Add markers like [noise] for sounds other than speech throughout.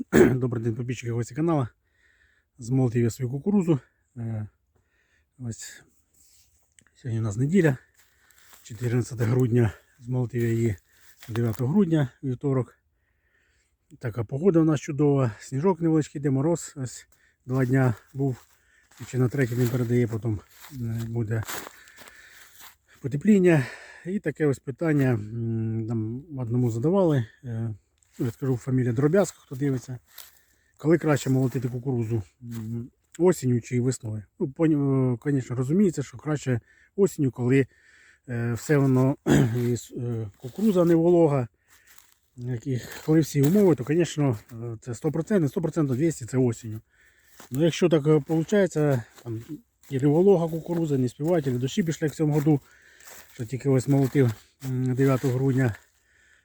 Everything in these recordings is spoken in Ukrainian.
[clears throat] Добрий день, підписчики гості каналу. Змолотив я свою кукурузу. Е, Ось сьогодні у нас неділя, 14 грудня. Змолотив я її 9 грудня, вівторок. Така погода у нас чудова, сніжок невеличкий, де мороз. Ось два дня був. І ще на третій він передає, потім е, буде потепління. І таке ось питання м, там одному задавали. Е, я скажу фамілія Дробязка, хто дивиться. Коли краще молотити кукурузу осінню чи весною? Ну, е, звісно, розуміється, що краще осінню, коли е, все воно [clears throat] е, кукуруза не волога. Коли всі умови, то, звісно, е, це 100%, 100%, 200 це осінню. Ну, якщо так виходить, там, і волога кукуруза, не співають, і дощі пішли в цьому году, що тільки ось молотив 9 грудня,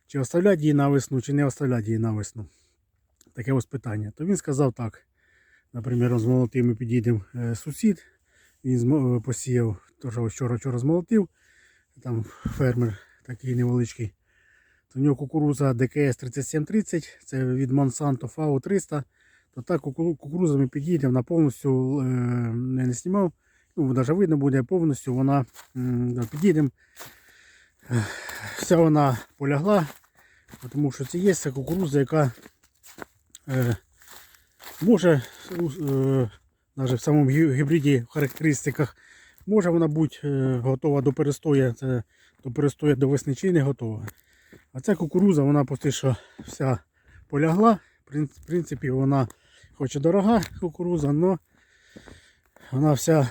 чи оставляти її на весну, чи не оставляти її на весну. Таке ось питання. То він сказав так. Наприклад, з молотим ми підійдемо е, сусід, він е, посіяв, теж вчора вчора змолотив, там фермер такий невеличкий. То в нього кукуруза ДКС 3730, це від Monsanto FAO 300. То так куку- кукуруза ми підійдемо на повністю, е, не знімав, ну, навіть видно буде повністю, вона підійдемо. Вся вона полягла, тому що це є ця кукуруза, яка е, може е, навіть в самому гібриді в характеристиках може вона бути е, готова до перестоя, це до перестоя до весни чи не готова. А ця кукуруза, вона просто що вся полягла. В принципі, вона хоч і дорога кукуруза, але вона вся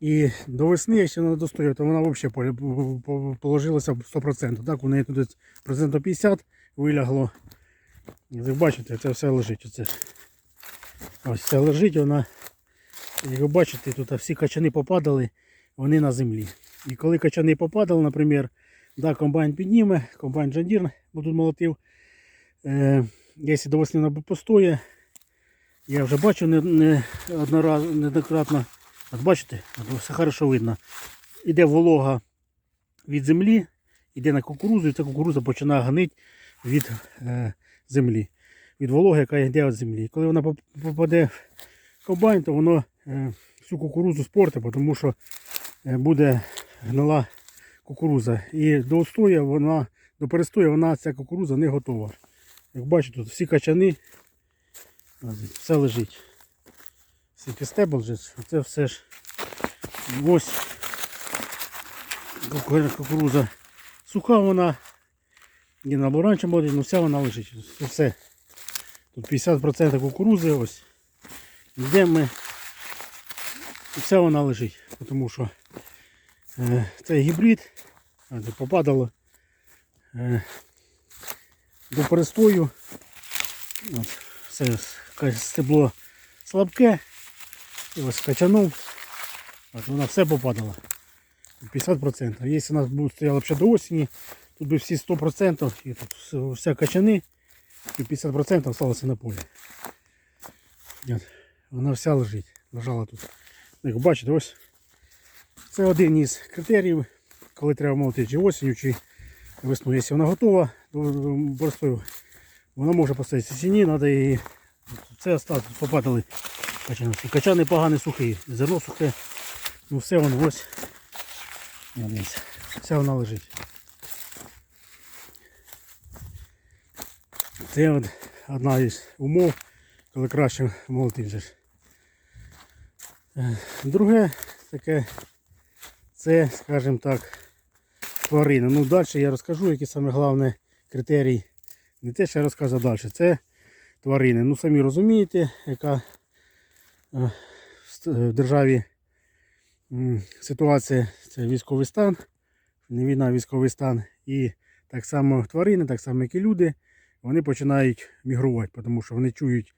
і до весни, якщо вона достоїть, то вона взагалі положилася 100%. Так, у неї тут процентів 50 вилягло. Ви бачите, це все лежить. Оце. Ось все лежить, вона. Як ви бачите, тут всі качани попадали, вони на землі. І коли качани попадали, наприклад, да, комбайн підніме, комбайн Джандір, бо тут молотив. Е, якщо до весни вона постоє, я вже бачив не, не однораз, неоднократно. От бачите, все хорошо видно. Іде волога від землі, іде на кукурузу, і ця кукуруза починає гнити від е, землі. Від вологи, яка йде від землі. Коли вона попаде в комбайн, то воно е, всю кукурузу спортить, тому що е, буде гнила кукуруза. І до устою вона, до перестою вона ця кукуруза не готова. Як бачите, тут всі качани, все лежить. Стебл же, це все ж ось кукуруза суха вона. І на буранче буде, ну вся вона лежить. Все. Тут 50% кукурузи ось. Йдемо ми. І вся вона лежить. Тому що е, цей гібрид а, попадало е, до перестою. Все стебло слабке. І ось качанув. От, вона все попадала. 50%. Якщо у нас буде стояло ще до осені, тут би всі 100% і тут вся качани і 50% залишилося на полі. От, Вона вся лежить. Лежала тут. Як бачите, ось це один із критеріїв, коли треба молоти чи осінню, чи весною. Якщо вона готова до борстою, вона може поставитися сіні, треба її. Це осталось, попадали качани. І Качани погані сухі, зерно сухе. Ну все воно ось. Вся вона лежить. Це одна із умов, коли краще молотити. Е, Друге таке, це, скажімо так, тварини. Ну, далі я розкажу, які саме головне критерій. Не те, що я розказав далі, це тварини. Ну, самі розумієте, яка в державі ситуація це військовий стан, не війна, а військовий стан. І так само тварини, так само як і люди, вони починають мігрувати, тому що вони чують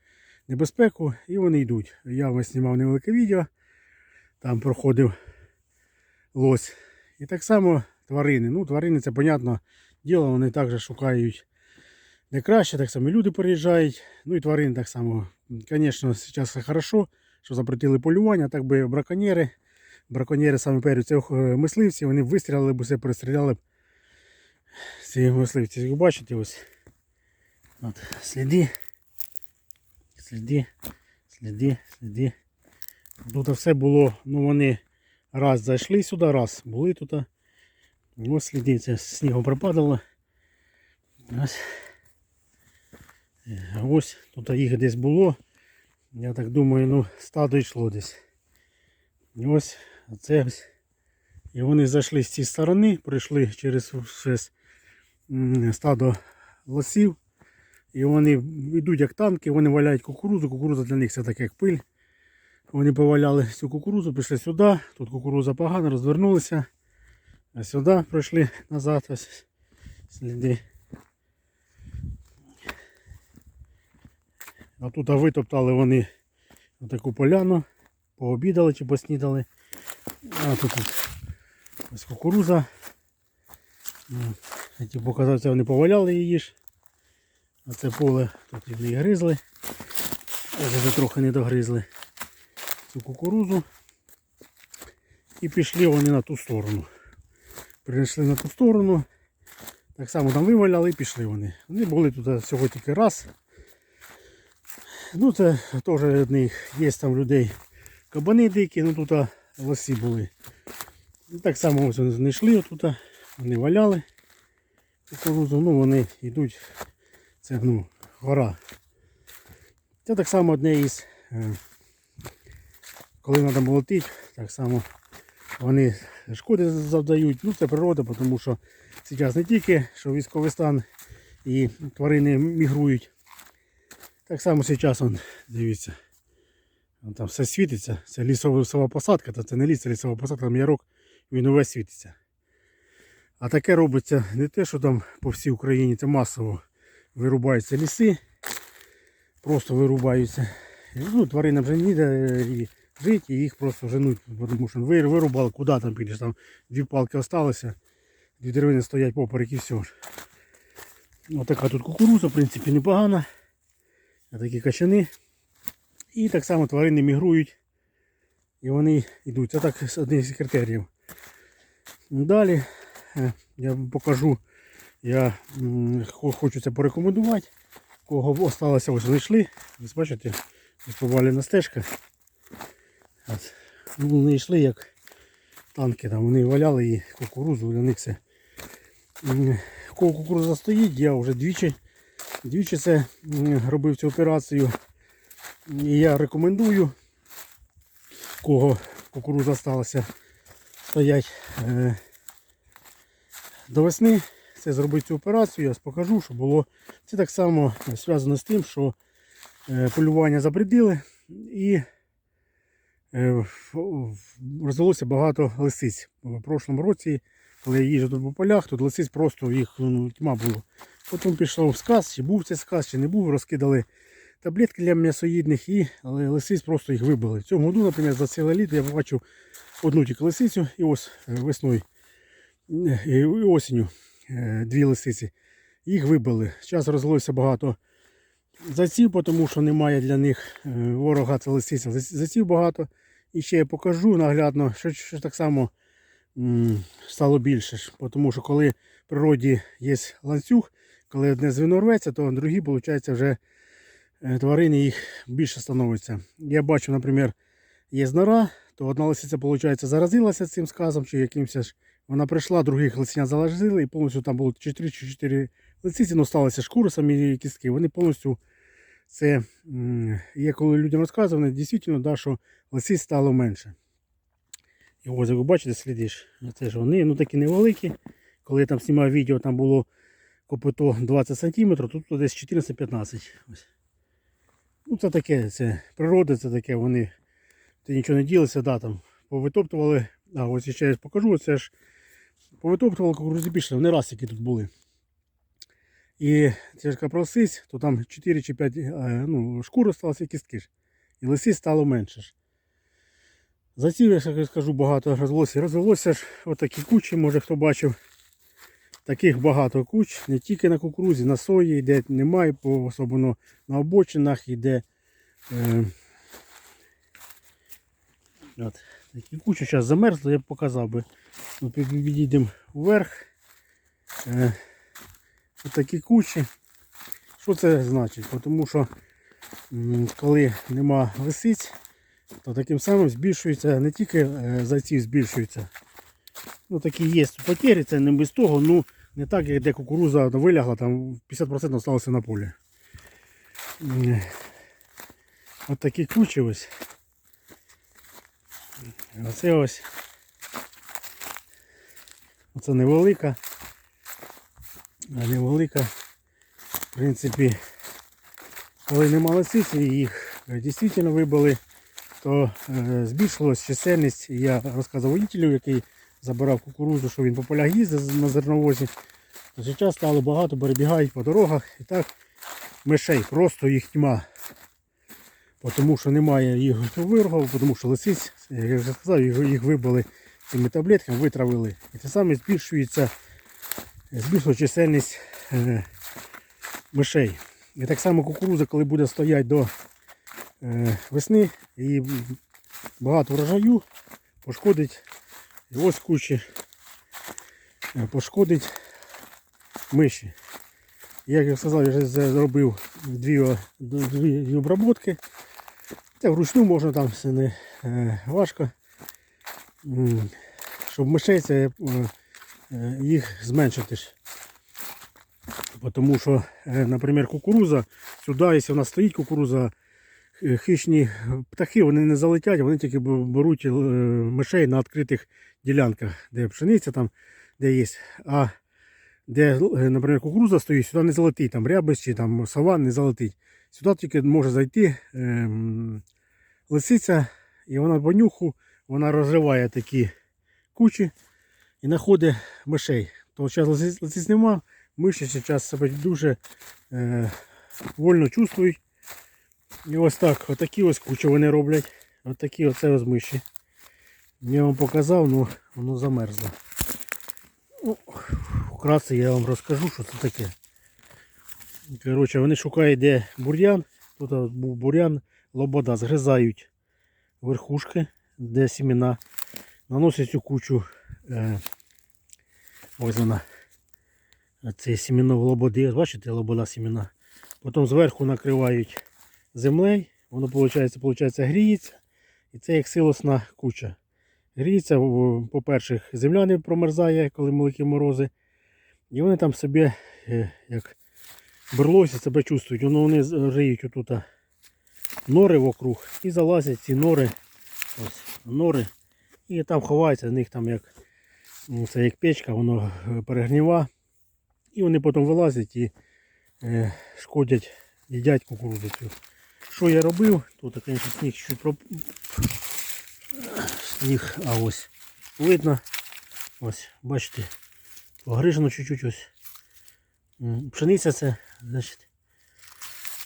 небезпеку і вони йдуть. Я ось знімав невелике відео, там проходив лось. І так само тварини. Ну, тварини це, понятно, діло, вони також шукають де краще, так само люди переїжджають. Ну і тварини так само. Звісно, зараз все хорошо, що запретили полювання, так би браконьєри. Браконьєри саме перші це е, мисливці, вони вистрілили б усе, перестріляли б ці мисливці. Як бачите, ось От, сліди. Сліди, сліди, сліди. Тут все було, ну вони раз зайшли сюди, раз були тут. Ось сліди, це снігом припадало. Ось. Е, Ось тут їх десь було. Я так думаю, ну стадо йшло десь. Ось це ось. І вони зайшли з цієї сторони, прийшли через стадо лосів. І вони йдуть як танки, вони валяють кукурузу. Кукуруза для них це таке як пиль. Вони поваляли цю кукурузу, пішли сюди. Тут кукуруза погано, розвернулися. А сюди прийшли назад. Ось сліди. А тут витоптали вони таку поляну, пообідали чи поснідали. А тут ось кукуруза. М, Хотів показати, вони поваляли її ж. А це поле тут і вони гризли. Ось вже трохи не догризли цю кукурузу. І пішли вони на ту сторону. Принесли на ту сторону. Так само там виваляли і пішли вони. Вони були тут всього тільки раз. Ну це теж одних є там людей кабани дикі, ну тут а, лосі були. Так само ось вони знайшли отут, вони валяли кукурузу, ну вони йдуть, це ну, гора. Це так само одне із, е, коли треба молотити, так само вони шкоди завдають. Ну це природа, тому що зараз не тільки що військовий стан і тварини мігрують. Так само зараз, он, дивіться, вон там все світиться. Це лісова посадка, та це не ліс, це лісова посадка, там ярок, він увесь світиться. А таке робиться не те, що там по всій Україні це масово вирубаються ліси, просто вирубаються. Ну, тваринам вже ніде і жити, і їх просто женуть, тому що ви- вирубали, куди там підеш, там дві палки залишилися, дві деревини стоять поперек і все. Ось така тут кукуруза, в принципі, непогана. Такі качани. І так само тварини мігрують. І вони йдуть. Це так один з критеріїв. Далі е, я вам покажу. Я хочу це порекомендувати. Кого осталося, ось знайшли. Ви бачите, повалена стежка. Ну, Вони йшли як танки, там, вони валяли і кукурузу, для них це. Кого кукуруза стоїть, я вже двічі Двічі це робив цю операцію. І я рекомендую, кого кукуруза сталася стоять е, до весни. Це зробити цю операцію, я покажу, що було. Це так само зв'язано з тим, що е, полювання забридили і е, розвелося багато лисиць. В прошлому році, коли я їжджу по полях, тут лисиць просто їх ну, тьма було. Потім пішов сказ, чи був це сказ, чи не був, розкидали таблетки для м'ясоїдних і лисиць просто їх вибили. В цьому году, наприклад, за ціле літо я побачив одну тільки лисицю і ось е, весною е, і осінню е, дві лисиці. Їх вибили. Зараз розвелося багато заців, тому що немає для них ворога це лисиця. Зац- Заців багато. І ще я покажу наглядно, що, що так само стало більше. Тому що коли в природі є ланцюг, коли одне звіно рветься, то другі, виходить, вже е, тварини їх більше становиться. Я бачу, наприклад, є нора, то одна лисиця, виходить, заразилася цим сказом чи якимось. Вона прийшла, других лисенят заложили, і повністю там було 4 чи 4 лисиці, але сталися шкури самі кістки. Вони повністю це є, коли людям розказували, дійсно, да, що лисиць стало менше. І ось, як ви бачите, слідиш, це ж вони, ну такі невеликі. Коли я там знімав відео, там було копито 20 см, тут десь 14-15. Ось. Ну це таке, це природа, це таке, вони ти нічого не ділися, да, там повитоптували. А ось ще я покажу, це ж повитоптували більше, вони раз які тут були. І це ж просись, то там 4 чи 5 е, ну, шкур осталося кістки ж. І лисиць стало менше ж. Заців, я скажу, багато розвелося. Розвелося ж отакі кучі, може хто бачив. Таких багато куч, не тільки на кукурузі, на сої йде, немає, особливо на обочинах йде. Е, такі кучі зараз замерзли, я б показав би. Ми підійдемо вверх. Е, такі кучі. Що це значить? Тому що коли нема лисиць, то таким самим збільшується не тільки е, зайців збільшується. Ну такі є потері, це не без того, ну не так, як де кукуруза вилягла, там 50% залишилося на полі. М, От такі кучі ось. Оце ось. Оце невелика. А невелика. В принципі, коли нема лисиці, і їх е, дійсно вибили, то е, збільшилась чисельність. Я розказував водителю, який забирав кукурудзу, що він по полях їздить на зерновозі. Зараз стало багато, перебігають по дорогах і так мишей, просто їх тьма. Тому що немає їх вирогів, тому що лисиць, як я вже сказав, їх, вибили цими таблетками, витравили. І те саме збільшується, збільшується чисельність е, мишей. І так само кукурудза, коли буде стояти до е, весни і багато врожаю, пошкодить і ось кучі, е, пошкодить миші. Як я сказав, я вже зробив дві, дві, обработки. Це вручну можна там все не е, важко. Щоб мишей це, е, їх зменшити. Тому що, наприклад, кукуруза, сюди, якщо вона стоїть кукуруза, хищні птахи вони не залетять, вони тільки беруть е, мишей на відкритих ділянках, де пшениця там, де є. А де, е, наприклад, кукуруза стоїть, сюди не залетить, там чи там саван не залетить. Сюди тільки може зайти ем, лисиця, і вона по нюху, вона розриває такі кучі і знаходить мишей. То зараз лисиць нема, миші зараз себе дуже е, вольно чувствують. І ось так, отакі ось кучі вони роблять. Отакі оце ось миші. Я вам показав, ну воно замерзло. Ну, вкратце я вам розкажу, що це таке. Коротше, вони шукають, де бур'ян. Тут був бур'ян, лобода, згризають верхушки, де сімена. Наносять цю кучу. Е, ось вона. Це сімено лободи. Бачите, лобода сімена. Потім зверху накривають землею. Воно виходить, виходить, гріється. І це як силосна куча. Гріється, по-перше, земля не промерзає, коли великі морози. І вони там собі, е, як берлося, себе чувствують. Воно вони риють отут нори вокруг і залазять ці нори. Ось, нори. І там ховаються, з них там як, ну, це як печка, воно е, перегніва. І вони потім вилазять і е, шкодять, їдять кукурудзу. Що я робив? Тут, звісно, сніг чуть проп... Сніг, а ось видно. Ось, бачите, погрижено чуть-чуть ось. Пшениця це, значить.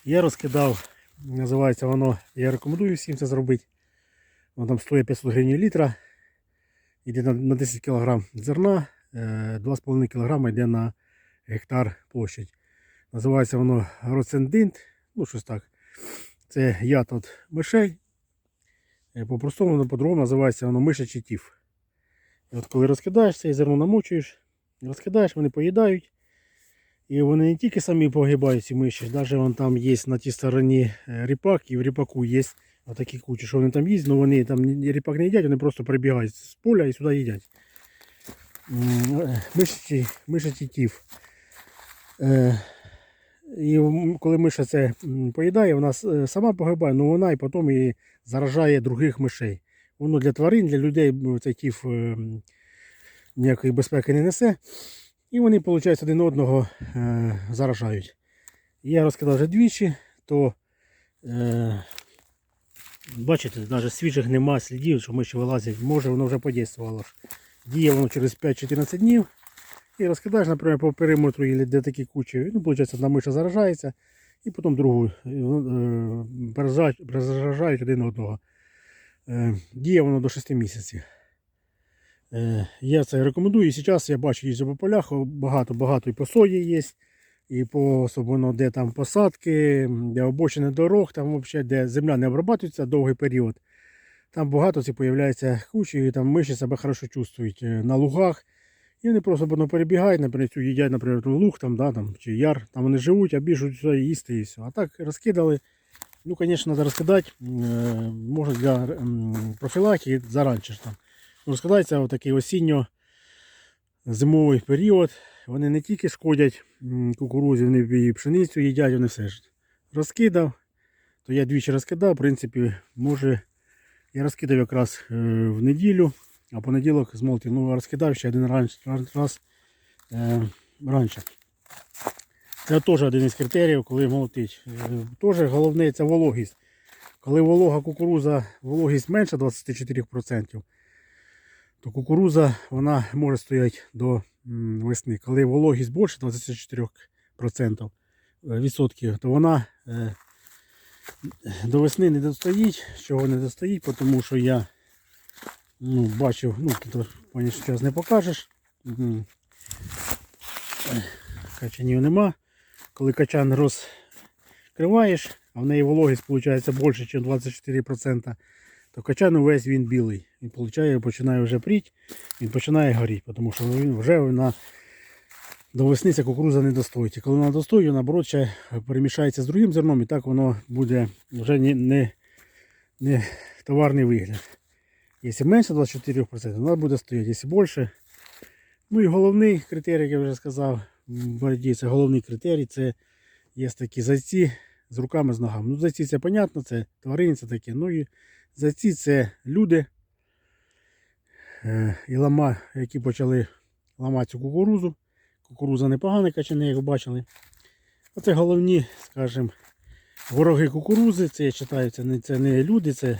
Я розкидав, називається воно, я рекомендую всім це зробити. Воно там стоїть 500 гривень літра. Йде на, на 10 кг зерна, е, 2,5 кг йде на гектар площадь. Називається воно роцендинт, ну щось так. Це яд від мишей. Е, По-простому, по-другому називається воно мишачий тіф. І от коли розкидаєш це зерно намочуєш, розкидаєш, вони поїдають. І вони не тільки самі погибають ці миші, навіть вон там є на тій стороні е, ріпак, і в ріпаку є отакі кучі, що вони там їсть, але вони там ріпак не їдять, вони просто прибігають з поля і сюди їдять. Е, мишачий тіф. І коли миша це поїдає, вона е, сама погибає, але вона і потім і заражає других мишей. Воно для тварин, для людей цей е, ніякої безпеки не несе. І вони, виходить, один одного е, заражають. Я розкидав вже двічі, то бачите, навіть свіжих нема слідів, що миші вилазять. Може воно вже подействувало. Діє воно через 5-14 днів. І розкидаєш, наприклад, по периметру, де такі кучі. Ну, виходить, одна миша заражається, і потім другу е, е, перезаражають- один одного. Е, Діє воно до 6 місяців. Я це рекомендую. І зараз я бачу, їздю по полях, багато-багато і по сої є, і по особливо, де там посадки, де обочини дорог, там взагалі, де земля не обрабатується довгий період. Там багато це появляється кучі, і там миші себе хорошо чувствують. На лугах І вони просто воно перебігають, наприклад, їдять, наприклад, луг там, да, там, чи яр, там вони живуть, а біжуть сюди їсти і все. А так розкидали. Ну, звісно, треба розкидати. е, Можна для профілактики заранче там. Розкидається в такий осінньо-зимовий період. Вони не тільки шкодять кукурузі, вони і пшеницю їдять, вони все ж. Розкидав, то я двічі розкидав, в принципі, може, я розкидав якраз е, в неділю, а понеділок змолотив. Ну, розкидав ще один раз, раз е, раніше. Це теж один із критеріїв, коли молотить. Е, Теж головне це вологість. Коли волога кукуруза, вологість менше 24%, то кукуруза вона може стояти до весни. Коли вологість більше 24% е, відсотків, то вона е, до весни не достоїть. Чого не достоїть, тому що я ну, бачив, ну тут конечно, зараз не покажеш. Качанів нема. Коли качан розкриваєш, а в неї вологість виходить більше, ніж 24%, то качан увесь він білий. Він получає, починає вже пріти, він починає горіти, тому що він вже вона до весни ця кукуруза не достоїть. І коли вона достоїть, вона наоборот ще перемішається з другим зерном і так воно буде вже не, не, не товарний вигляд. Якщо менше 24%, вона буде стояти, якщо більше. Ну і головний критерій, як я вже сказав, в бороді це головний критерій, це є такі зайці з руками, з ногами. Ну, зайці це понятно, це тварини, це таке. Ну і зайці це люди, е, і лама, які почали ламати цю кукурузу. Кукуруза непогана качани, як бачили. Оце головні, скажімо, вороги кукурузи. Це я вважаю, це не, це не люди, це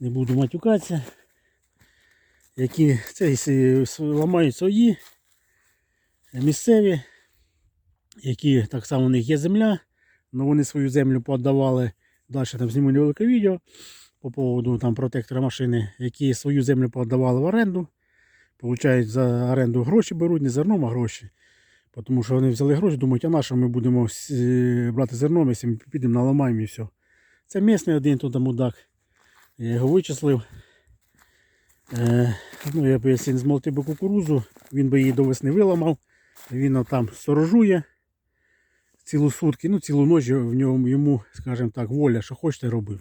не буду матюкатися. Які це ламають свої місцеві, які так само у них є земля, але вони свою землю подавали. Далі там зніму невелике відео по поводу там протектора машини, які свою землю подавали в оренду. Получають за оренду гроші беруть, не зерном, а гроші. Тому що вони взяли гроші, думають, а на що ми будемо брати зерном, якщо ми підемо наламаємо і все. Це місний один тут мудак. Я його вичислив. Е, ну, я якщо не би кукурузу, він би її до весни виламав. Він там сторожує цілу сутки, ну цілу ніч в ньому йому, скажімо так, воля, що хочете робив.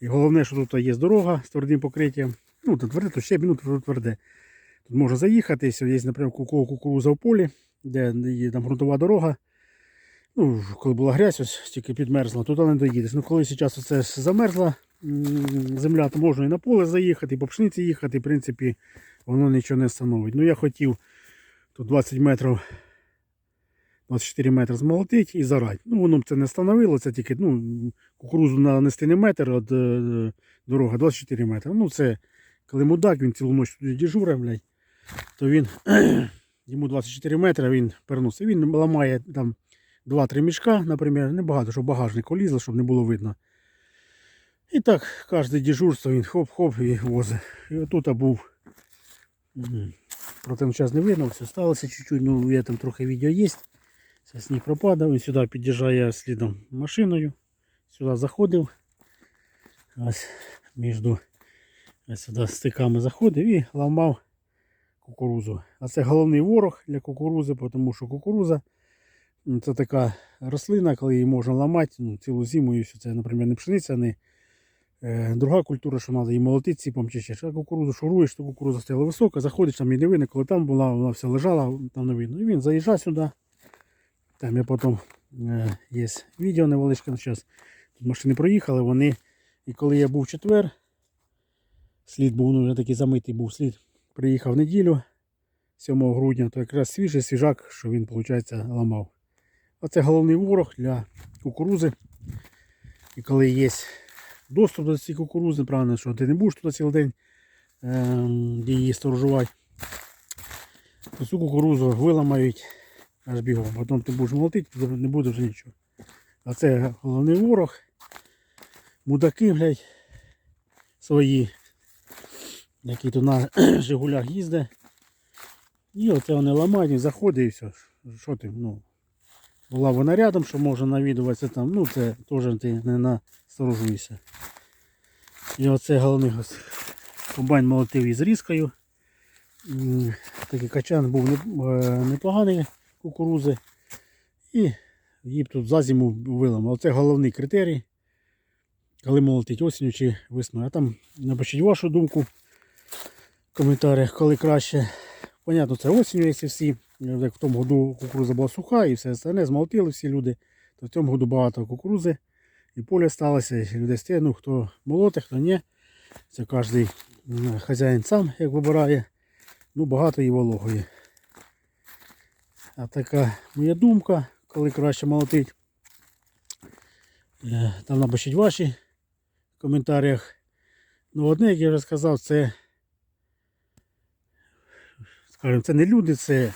І головне, що тут є дорога з твердим покриттям. Ну, тут тверде, то ще ну, тут тверде. Тут можна заїхати, є, наприклад, кукуруза в полі, де є там ґрунтова дорога. Ну, коли була грязь, ось тільки підмерзла, туди не доїдеш. Ну, коли зараз оце замерзла земля, то можна і на поле заїхати, і по пшениці їхати, в принципі, воно нічого не становить. Ну, я хотів тут 20 метрів, 24 метри змолотити і зарати. Ну, воно б це не становило, це тільки ну, кукурузу нанести не метр від е, дороги, 24 метри. Ну, це коли мудак, він цілу ніч туди дежуре, блядь, то він [clears throat] йому 24 метри він переносить. Він ламає там 2-3 мішка, наприклад, небагато, щоб багажник улізло, щоб не було видно. І так, кожне дежурство він хоп-хоп і возить. І отут був. Проте зараз не видно, все сталося чуть-чуть, ну я там трохи відео є. Це сніг пропадав, він сюди під'їжджає слідом машиною. Сюди заходив. Ось між сюди стиками заходив і ламав кукурузу. А це головний ворог для кукурузи, тому що кукуруза це така рослина, коли її можна ламати ну, цілу зиму, і все це, наприклад, не пшениця, не е, друга культура, що треба її молотити ціпом чи ще. А кукурузу шуруєш, то кукуруза стояла висока, заходиш, там її не видно, коли там була, вона все лежала, там не видно. І він заїжджає сюди. Там я потім е, є відео невеличке зараз. Тут машини проїхали, вони. І коли я був в четвер, слід був ну, вже такий замитий був слід. Приїхав в неділю 7 грудня, то якраз свіжий свіжак, що він, виходить, ламав. Оце головний ворог для кукурузи. І коли є доступ до цієї кукурузи, правильно, що ти не будеш тут цілий день ем, її сторожувати, то цю кукурузу виламають аж бігом. Потім ти будеш молотити, то не буде вже нічого. А це головний ворог. Мудаки, блядь, свої, які тут на [clears throat] Жигулях їздять. І оце вони ламають, він заходить і все. Що ти, ну, була вона рядом, що можна навідуватися там, ну це теж ти не насторожуєшся. І оце головний комбайн молотив із різкою. Такий качан був е, непоганий кукурузи. І її тут за зиму виламали. Це головний критерій, коли молотить осінню чи весною. А там напишіть вашу думку в коментарях, коли краще. Понятно, це осінню, якщо всі, як в тому году кукуруза була суха і все остальне, змолотили всі люди, то в цьому году багато кукурузи і поле сталося, і людей стає, ну хто молоте, хто ні. Це кожен хазяїн сам як вибирає. Ну, багато і вологої. А така моя думка, коли краще молотить. Е, Там напишіть ваші в коментарях. Ну, одне, як я вже сказав, це, скажімо, це не люди, це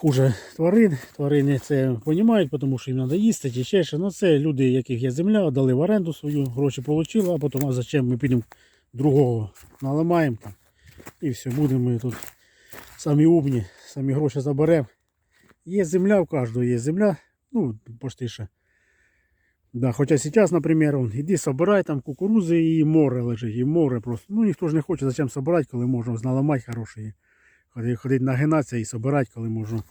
хуже тварин. Тварини це розуміють, тому що їм треба їсти чи ще що. Ну, це люди, яких є земля, дали в оренду свою, гроші отримали, а потім, а зачем ми підемо другого наламаємо там. І все, будемо ми тут самі умні, самі гроші заберемо. Є земля у кожного, є земля. Ну, почти ще. Да, хоча зараз, наприклад, он, іди собирай там кукурузи і море лежить, і море просто. Ну ніхто ж не хоче зачем собирати, коли можна наламати хороші. Ходити нагинатися і собирати, коли можна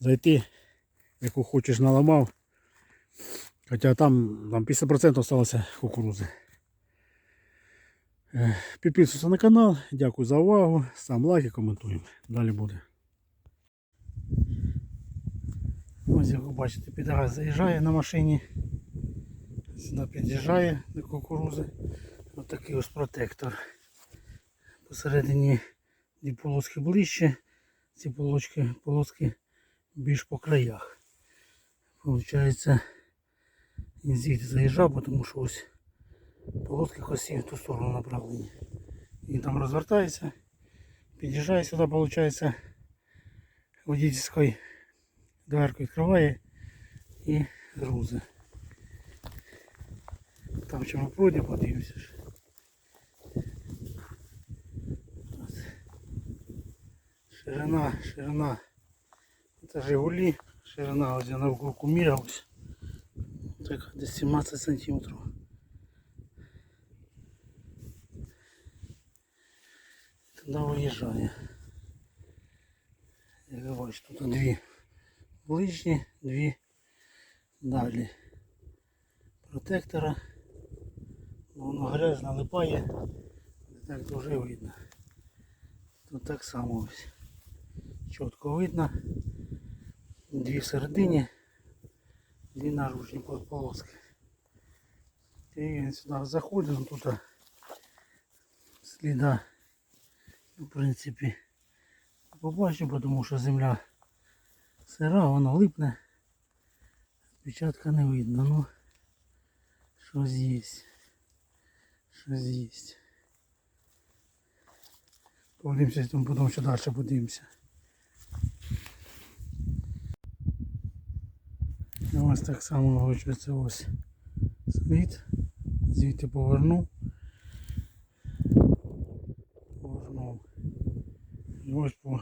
зайти, яку хочеш наламав. Хоча там, там 50% залишилося кукурузи. Е, Підписуйся на канал, дякую за увагу. Сам лайк і коментуємо. Далі буде. Ось як ви бачите, підраз заїжджає на машині. Сюди під'їжджає до кукурузи. Ось такий ось протектор. Посередині дві полоски ближче, ці полоски, полоски більш по краях. Получається, він звідти заїжджав, тому що ось полоски косі в ту сторону направлені. Він там розвертається, під'їжджає сюди, виходить, водительською дверку відкриває і грузи. Там ще ми пройдемо, подивимося. Ширина, ширина. Це Жигулі, ширина я навкруг міряв. ось. Так, десь 17 сантиметрів. Туди виїжджає. Як ви бачите, тут дві ближні, дві далі. Протектора. Воно грязь налипає, не так дуже видно. Тут так само ось. Чітко видно. Дві всередині, дві наружні полоски. І він сюди заходить, ну, тут сліда, в принципі, побачив, тому що земля сира, вона липне. Печатка не видно, ну щось є. Щось є. Подивимося, потім ще далі подивимося. І ось так само виходить ось слід. Звідти повернув. Повернув. І ось по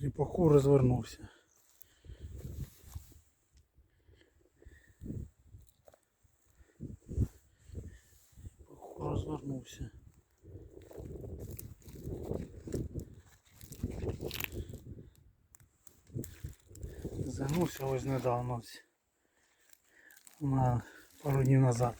ріпаку розвернувся. Ріпаку розвернувся. Загнувся ось недавно. На пару днів назад.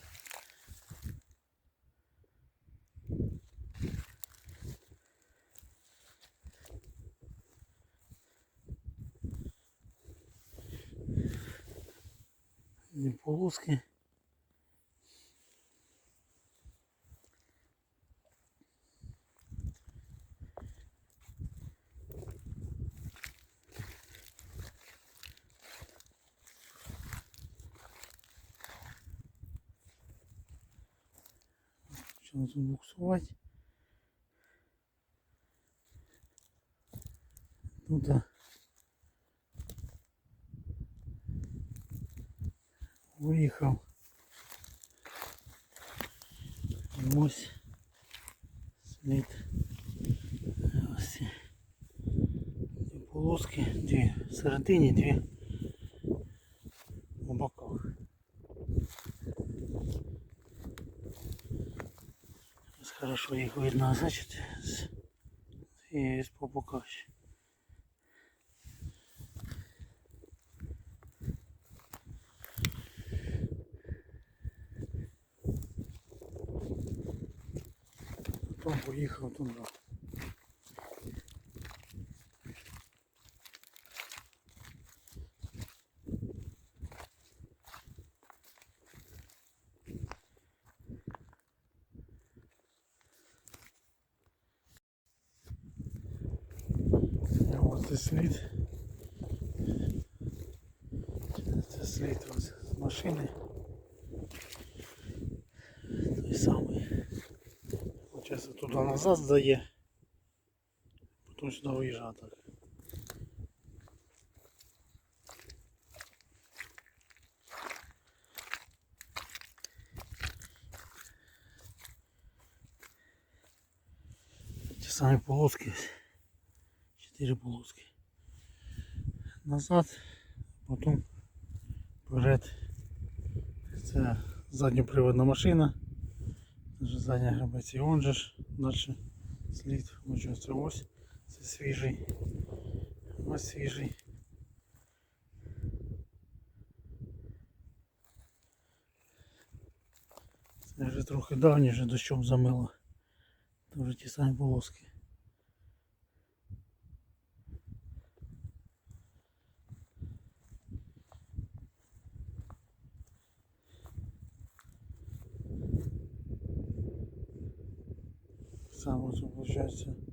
Почало забуксувати. Тут а, виїхав. І Ось слід. Ось ці дві полоски, дві всередині, дві Ось Хорошо їх видно, значить, Є по боках. Потім поїхав туди. А Ось це слід. Це слід ось з машини. Той самий. Получається туди назад здає. Потім сюди виїжджає так. Ті самі полоски. Полоски. Назад, потім вперед. Це задньоприводна машина. Задня грабець і он же ж далі слід. Це ось. Це свіжий. Ось свіжий. Це вже трохи давні, вже дощом замило. Вже ті самі полоски. Саме це виходить